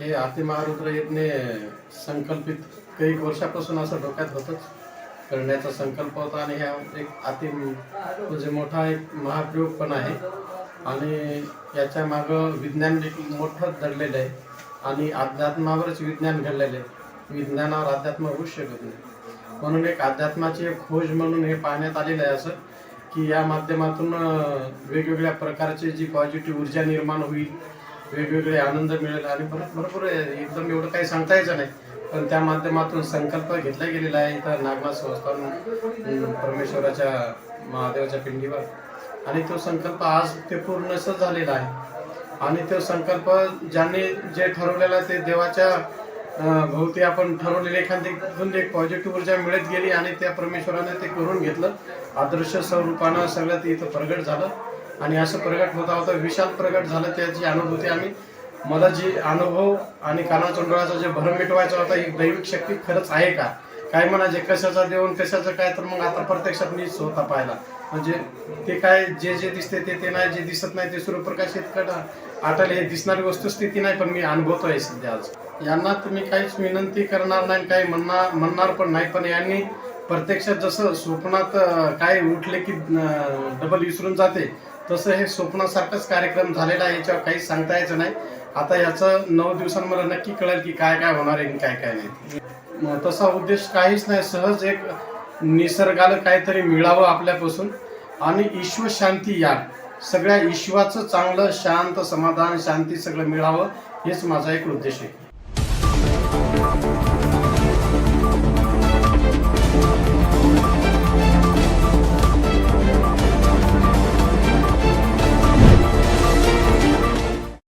हे आरती महारुद्र यज्ञ संकल्पित काही वर्षापासून असं डोक्यात होतंच करण्याचा संकल्प होता आणि ह्या एक अति म्हणजे मोठा एक महाप्रयोग पण आहे. आणि याच्या मागं विज्ञान देखील मोठं दडलेलं आहे आणि अध्यात्मावरच विज्ञान घडलेलं आहे. विज्ञानावर अध्यात्म होऊच शकत नाही. म्हणून एक अध्यात्माची एक खोज म्हणून हे पाहण्यात आलेलं आहे असं की या माध्यमातून वेगवेगळ्या प्रकारची जी पॉझिटिव्ह ऊर्जा निर्माण होईल वेगवेगळे आनंद मिळेल आणि परत भरपूर एकदम एवढं काही सांगता यायचं नाही. पण त्या माध्यमातून संकल्प घेतला गेलेला आहे इथं नागनाथ संस्थान परमेश्वराच्या महादेवाच्या पिंडीवर. आणि तो संकल्प आज ते पूर्णच झालेला आहे. आणि तो संकल्प ज्यांनी जे ठरवलेला ते देवाच्या भोवती आपण ठरवलेले एखादी एक पॉझिटिव्ह ऊर्जा मिळत गेली आणि त्या परमेश्वराने ते करून घेतलं. आदर्श स्वरूपानं सगळं ते इथं प्रगट झालं. आणि असं प्रगट होता होता विशाल प्रगट झालं त्याची अनुभूती आम्ही. मला जी अनुभव आणि कानाचोंडोळाचा जे भरम मिटवायचा होता ही दैविक शक्ती खरंच आहे का? काय म्हणायचे कशाचा देऊन कशाचं काय? तर मग आता प्रत्यक्षात मी स्वतः पाहिला म्हणजे ते काय जे जे दिसते ते ते नाही जे दिसत नाही ते सूर्यप्रकाश इतकं आटाले हे दिसणारी वस्तुस्थिती नाही पण मी अनुभवतोय सध्या आज. यांना तुम्ही काहीच विनंती करणार नाही काही म्हणणार म्हणणार पण नाही पण यांनी प्रत्यक्षात जसं स्वप्नात काय उठले की डबल विसरून जाते तसं हे स्वप्नासारखंच कार्यक्रम झालेला आहे याच्यावर काहीच सांगता यायचं नाही. आता याचं नऊ दिवसांमध्ये नक्की कळेल की काय काय होणार आहे आणि काय काय नाही. तसा उद्देश काहीच नाही सहज एक निसर्गाला काहीतरी मिळावं आपल्यापासून. आणि ईश्वर शांती या सगळ्या ईश्वाचं चांगलं शांत समाधान शांती सगळं मिळावं हेच माझा एक उद्देश आहे.